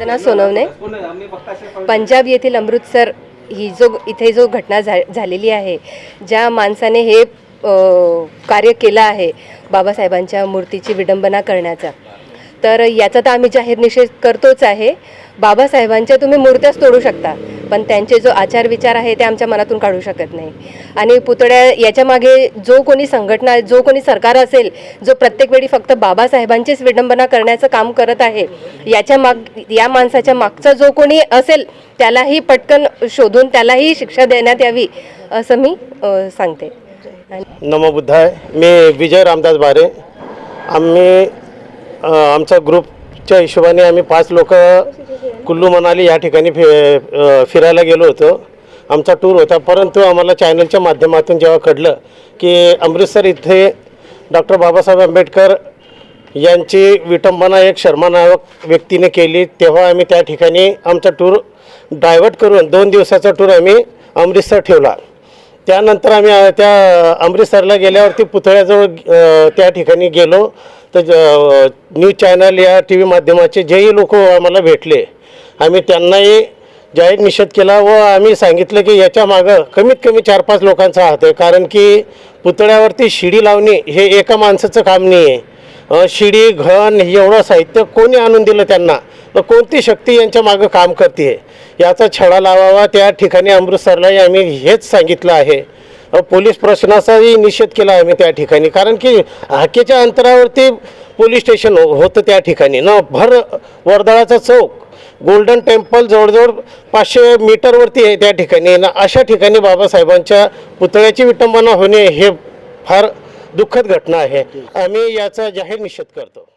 वंदना सोनवणे. पंजाब येथील अमृतसर ही जो इथे जो घटना झा झालेली आहे ज्या माणसाने हे कार्य केलं आहे बाबासाहेबांच्या मूर्तीची विडंबना करण्याचा. तर याचा तर आम्ही जाहीर निषेध करतोच आहे. बाबासाहेबांच्या तुम्ही मूर्त्याच तोडू शकता. पण त्यांचे जो आचार विचार आहे ते आमच्या मनातून काढू शकत नाही. आणि पुतळ्या याच्या मागे जो कोणी संघटना जो कोणी सरकार असेल जो प्रत्येक वेळी फक्त बाबासाहेबांचीच विडंबना करण्याचं काम करत आहे याच्या माग या माणसाच्या मागचा जो कोणी असेल त्यालाही पटकन शोधून त्यालाही शिक्षा देण्यात यावी असं मी सांगते. आणि नमो बुद्धाय. मी विजय रामदास बारे. आम्ही आमचा ग्रुप ग्रुपच्या हिशोबाने आम्ही पाच लोक कुल्लू मनाली या ठिकाणी फि फिरायला गेलो होतो. आमचा टूर होता. परंतु आम्हाला चॅनलच्या माध्यमातून जेव्हा कळलं की अमृतसर इथे डॉक्टर बाबासाहेब आंबेडकर यांची विटंबना एक शर्मा नायक व्यक्तीने केली. तेव्हा आम्ही त्या ठिकाणी आमचा टूर डायव्हर्ट करून दोन दिवसाचा टूर आम्ही अमृतसर ठेवला. त्यानंतर आम्ही त्या अमृतसरला गेल्यावरती पुतळ्याजवळ त्या ठिकाणी गेलो. तर ज- न्यूज चॅनल या टी व्ही माध्यमाचे जेही लोक आम्हाला भेटले आम्ही त्यांनाही जाहीर निषेध केला व आम्ही सांगितलं की याच्या मागं कमीत कमी चार पाच लोकांचा हात आहे. कारण की पुतळ्यावरती शिडी लावणे हे एका माणसाचं काम नाही आहे शिडी घन एवढं साहित्य कोणी आणून दिलं त्यांना? तर कोणती शक्ती यांच्या मागं काम करते? याचा छडा लावावा त्या ठिकाणी अमृतसरलाही आम्ही हेच सांगितलं आहे. पोलीस प्रशासनाचाही निषेध केला आम्ही त्या ठिकाणी. कारण की हाकेच्या अंतरावरती पोलीस स्टेशन हो- होतं त्या ठिकाणी. न भर वर्दळाचा चौक गोल्डन टेम्पल जवळजवळ पाचशे मीटरवरती आहे त्या ठिकाणी. ना अशा ठिकाणी बाबासाहेबांच्या पुतळ्याची विटंबना होणे हे फार दुःखद घटना आहे. आम्ही याचा जाहीर निषेध करतो.